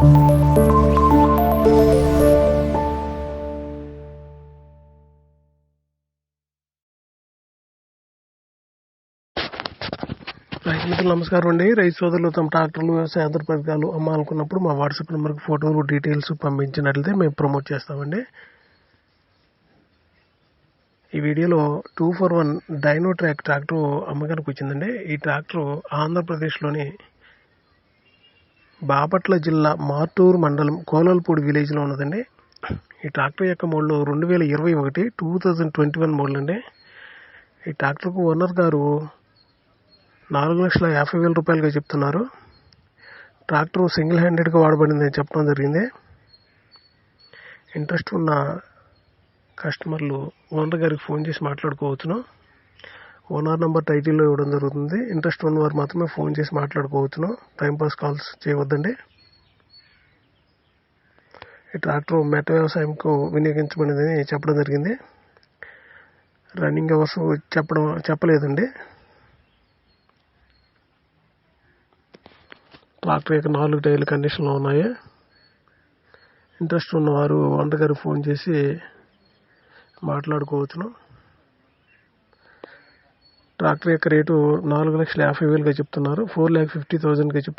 రైతు మిత్రులు నమస్కారం అండి. రైతు సోదరులు తమ ట్రాక్టర్లు వ్యవసాయ యంత్ర పరికరాలు అమ్మాలనుకున్నప్పుడు మా వాట్సాప్ నెంబర్కి ఫోటోలు డీటెయిల్స్ పంపించినట్లయితే మేము ప్రమోట్ చేస్తామండి. ఈ వీడియోలో two four one Dynatrack tractor అమ్మకానికి వచ్చిందండి. ఈ ట్రాక్టర్ ఆంధ్రప్రదేశ్లోని బాపట్ల జిల్లా మార్టూరు మండలం కోలల్పూడి విలేజ్లో ఉన్నదండి. ఈ ట్రాక్టర్ యొక్క మోడల్ రెండు వేల ఇరవై ఒకటి two thousand twenty one model అండి ఈ ట్రాక్టర్కు ఓనర్ గారు నాలుగు లక్షల యాభై వేల రూపాయలుగా చెప్తున్నారు. ట్రాక్టర్ సింగిల్ హ్యాండెడ్గా వాడబడిందని చెప్పడం జరిగింది. ఇంట్రెస్ట్ ఉన్న కస్టమర్లు ఓనర్ గారికి ఫోన్ చేసి మాట్లాడుకోవచ్చును. ఓనర్ నెంబర్ టైటిల్లో ఇవ్వడం జరుగుతుంది. ఇంట్రెస్ట్ ఉన్న వారు మాత్రమే ఫోన్ చేసి మాట్లాడుకోవచ్చును. Timepass calls చేయవద్దండి. ఈ ట్రాక్టర్ మెట్ట వ్యవసాయంకు వినియోగించబడిందని చెప్పడం జరిగింది. రన్నింగ్ అవర్స్ చెప్పడం చెప్పలేదండి. ట్రాక్టర్ యొక్క నాలుగు టైర్లు కండిషన్లో ఉన్నాయి. ఇంట్రెస్ట్ ఉన్నవారు వంట గారికి ఫోన్ చేసి మాట్లాడుకోవచ్చును. ట్రాక్టర్ యొక్క రేటు నాలుగు లక్షల యాభై వేలుగా చెప్తున్నారు. ఫోర్ ల్యాక్ ఫిఫ్టీ థౌసండ్గా చెప్తున్నారు.